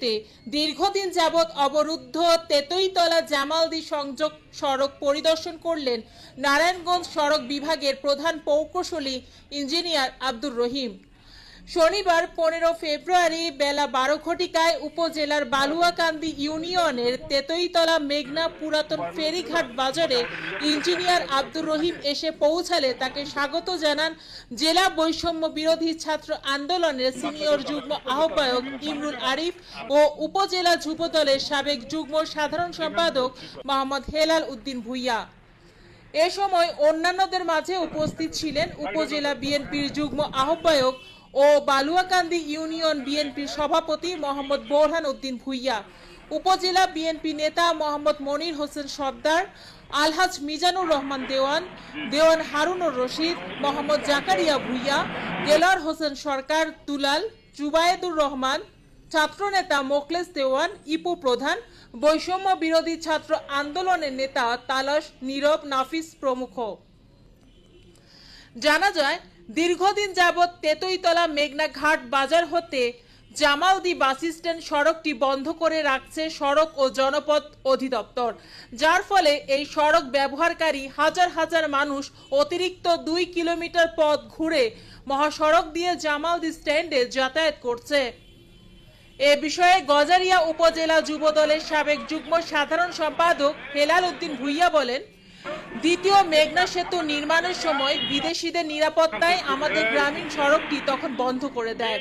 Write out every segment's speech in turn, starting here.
নেতৃত্বে দীর্ঘদিন যাবৎ অবরুদ্ধ তেতইতলা জামালদি সংযোগ সড়ক পরিদর্শন করলেন নারায়ণগঞ্জ সড়ক বিভাগের প্রধান প্রকৌশলী ইঞ্জিনিয়ার আব্দুর রহিম। শনিবার পনেরো ফেব্রুয়ারি বেলা বারো ঘটিকায় উপজেলার বালুয়াকান্দি ইউনিয়নের তেতইতলা মেঘনা পুরাতন ফেরিঘাট বাজারে ইঞ্জিনিয়ার আব্দুর রহিম এসে পৌঁছালে তাকে স্বাগত জানান জেলা বৈষম্য বিরোধী ছাত্র আন্দোলনের সিনিয়র যুগ্ম আহ্বায়ক ইমরুল আরিফ ও উপজেলা যুবদলের সাবেক যুগ্ম সাধারণ সম্পাদক মোহাম্মদ হেলাল উদ্দিন ভুইয়া। এ সময় অন্যান্যদের মাঝে উপস্থিত ছিলেন উপজেলা বিএনপির যুগ্ম আহ্বায়ক ও বালুয়াকান্দি ইউনিয়ন বিএনপির সভাপতি মোহাম্মদ বোরহান উদ্দিন ভুইয়া, উপজেলা বিএনপি নেতা মোহাম্মদ মনির হোসেন সর্দার, আলহাজ মিজানুর রহমান দেওয়ান দেওয়ান হারুনুর রশিদ, মোহাম্মদ জাকারিয়া ভুইয়া দেলার হোসেন সরকার, দুলাল, জুবায়েদুর রহমান, ছাত্রনেতা মোখলেস দেওয়ান, ইপু প্রধান, বৈষম্য বিরোধী ছাত্র আন্দোলনের নেতা তালাশ, নীরব, নাফিস প্রমুখ। জানা যায় দীর্ঘদিন যাবৎ তেতইতলা মেঘনা ঘাট বাজার হতে জামালদি বাস স্ট্যান্ড সড়কটি বন্ধ করে রাখছে সড়ক ও জনপথ অধিদপ্তর। যার ফলে এই সড়ক ব্যবহারকারী হাজার হাজার মানুষ অতিরিক্ত দুই কিলোমিটার পথ ঘুরে মহাসড়ক দিয়ে জামালদি স্ট্যান্ডে যাতায়াত করছে। এ বিষয়ে গজারিয়া উপজেলা যুবদলের সাবেক যুগ্ম সাধারণ সম্পাদক হেলাল উদ্দিন ভুইয়া বলেন দ্বিতীয় মেঘনা সেতু নির্মাণের সময় বিদেশিদের নিরাপত্তায় আমাদের গ্রামীণ সড়কটি তখন বন্ধ করে দেয়।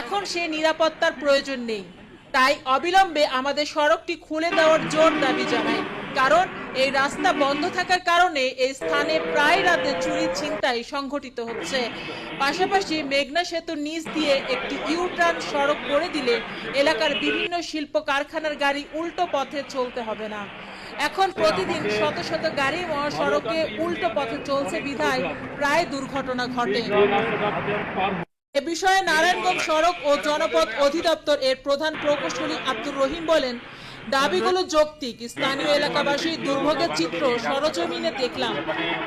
এখন সে নিরাপত্তার প্রয়োজন নেই। তাই অবিলম্বে আমাদের সড়কটি খুলে দেওয়ার জোর দাবি জানায় কারণ এই রাস্তা বন্ধ থাকার কারণে এই স্থানে প্রায় রাতে চুরি ছিনতাই সংঘটিত হচ্ছে। পাশাপাশি মেঘনা সেতুর নিচ দিয়ে একটি ইউ টার্ন সড়ক করে দিলে এলাকার বিভিন্ন শিল্প কারখানার গাড়ি উল্টো পথে চলতে হবে না। এখন প্রতিদিন শত শত গাড়ি মহাসড়কে উল্টো পথে চলছে বিধায় প্রায় দুর্ঘটনা ঘটে। এ বিষয়ে নারায়ণগঞ্জ সড়ক ও জনপথ অধিদপ্তর এর প্রধান প্রকৌশলী আব্দুর রহিম বলেন, দাবিগুলো যৌক্তিক। স্থানীয় এলাকাবাসী দুর্ভোগের চিত্র সরজমিনে দেখলাম।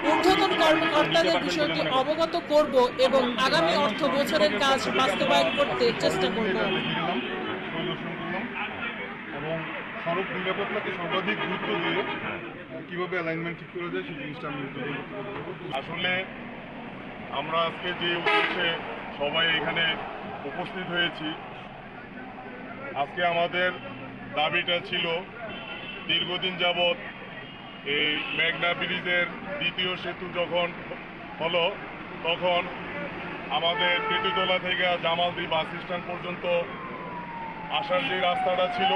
ঊর্ধ্বতন কর্মকর্তাদের বিষয়টি অবগত করব এবং আগামী অর্থ বছরের কাজ বাস্তবায়ন করতে চেষ্টা করব। সড়ক নিরাপত্তাকে সর্বাধিক গুরুত্ব দিয়ে কীভাবে অ্যালাইনমেন্ট ঠিক করা যায় সেই জিনিসটা আমি আসলে আমরা আজকে যে উদ্দেশ্যে সবাই এখানে উপস্থিত হয়েছি, আজকে আমাদের দাবিটা ছিল দীর্ঘদিন যাবৎ এই মেঘনা ব্রিজের দ্বিতীয় সেতু যখন হলো, তখন আমাদের পেটুতলা থেকে জামালদি বাস স্ট্যান্ড পর্যন্ত আসার যে রাস্তাটা ছিল